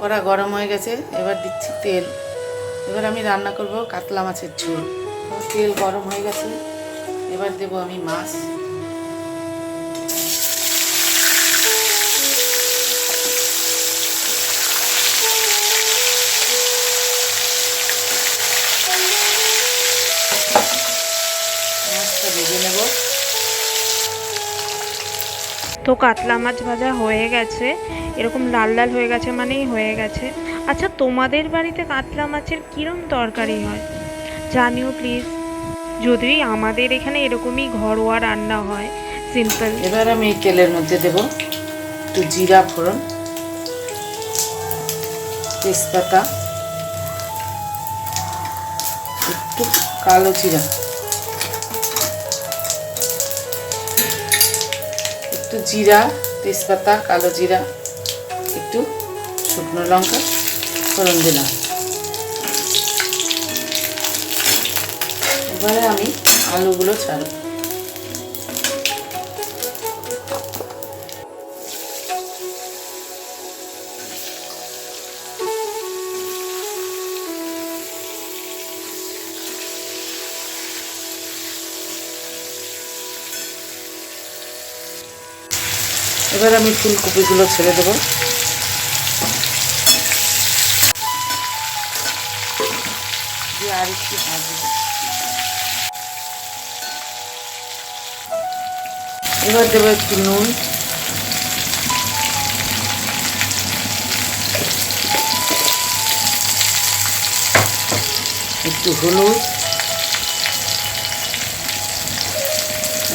কড়া গরম হয়ে গেছে, এবার দিচ্ছি তেল। এবার আমি রান্না করব কাতলা মাছের ঝোল। তেল গরম হয়ে গেছে, এবার দেব আমি মাছ। তো কাতলা মাছ ভাজা হয়ে গেছে। এরকম লাল লাল হয়ে গেছে মানেই হয়ে গেছে। আচ্ছা তোমাদের বাড়িতে কাতলা মাছের কীরম তরকারি হয়? জানিও প্লিজ যদি আমাদের এখানে এরকমই ঘরোয়া রান্না হয় সিম্পল এবার আমি তেলের মধ্যে দেব একটু জিরা ফোড়ন, তেজপাতা, একটু কালো জিরা। একটু জিরা তেজপাতা কালো জিরা একটু শুকনো লঙ্কা ফোড়ন দিলাম। এবারে আমি আলুগুলো ছাড়ব। এবার আমি ফুলকপিগুলো ছেড়ে দেবো। দিয়ে এবার দেবো একটু নুন। একটু হলুদ।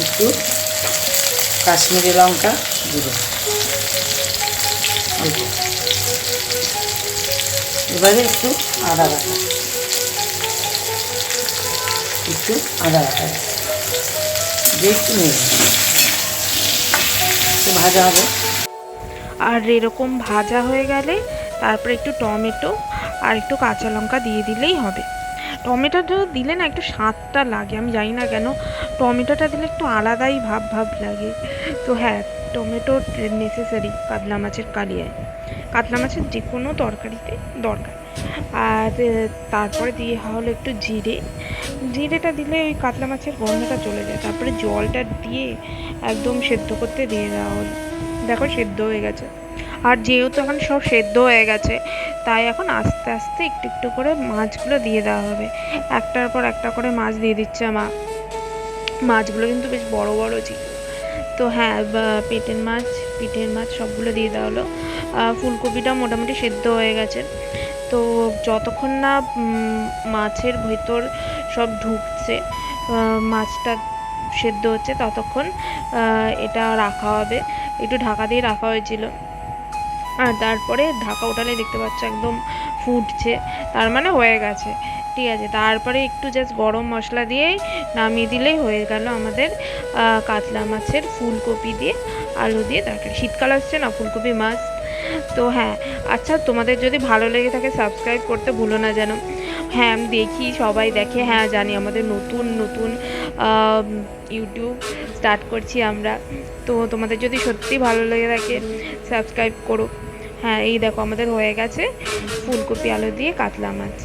একটু কাশ্মীরি লঙ্কা দেবো অল্প। এবারে একটু আদা বাটা। একটু আদা বাটা। দিয়ে একটু একটু ভাজা হবে। আর এরকম ভাজা হয়ে গেলে তারপরে একটু টমেটো আর একটু কাঁচা লঙ্কা দিয়ে দিলেই হবে। টমেটোটা দিলে না একটু স্বাদটা লাগে, আমি জানি না কেন। টমেটোটা দিলে একটু আলাদাই ভাব ভাব লাগে। তো হ্যাঁ টমেটো নেসেসারি কাতলা মাছের কালিয়ায়। কাতলা মাছের যে কোনো তরকারিতে দরকার। আর তারপরে দিয়ে হলো একটু জিরে। জিরেটা দিলে ওই কাতলা মাছের গন্ধটা চলে যায়। তারপরে জলটা দিয়ে একদম সেদ্ধ করতে দিয়ে দেওয়া হলো। দেখো সেদ্ধ হয়ে গেছে। আর যেহেতু এখন সব সেদ্ধ হয়ে গেছে তাই এখন আস্তে আস্তে একটু একটু করে মাছগুলো দিয়ে দেওয়া হবে। একটার পর একটা করে মাছ দিয়ে দিচ্ছে মা। মাছগুলো কিন্তু বেশ বড় বড় ছিল। তো হ্যাঁ পেটের মাছ, পিঠের মাছ সবগুলো দিয়ে দেওয়া হলো। ফুলকপিটা মোটামুটি সেদ্ধ হয়ে গেছে। তো যতক্ষণ না মাছের ভেতর সব ঢুকছে মাছটা সেদ্ধ হচ্ছে, ততক্ষণ এটা রাখা হবে। একটু ঢাকা দিয়ে রাখা হয়েছিল। আর তারপরে ঢাকা উঠালে দেখতে পাচ্ছ একদম ফুটছে। তার মানে হয়ে গেছে। ঠিক আছে, তারপরে একটু জাস্ট গরম মশলা দিয়েই নামিয়ে দিলেই হয়ে গেল আমাদের কাতলা মাছের ফুলকপি দিয়ে আলু দিয়ে তরকারি। শীতকাল আসছে না, ফুলকপি মাছ তো হ্যাঁ আচ্ছা তোমাদের যদি ভালো লেগে থাকে সাবস্ক্রাইব করতে ভুলো না যেন। হ্যাঁ দেখি, সবাই দেখে। হ্যাঁ জানি, আমাদের নতুন নতুন ইউটিউব স্টার্ট করছি আমরা। তো তোমাদের যদি সত্যি ভালো লেগে থাকে সাবস্ক্রাইব করো। হ্যাঁ এই দেখো, আমাদের হয়ে গেছে ফুলকপি আলু দিয়ে কাতলা মাছ।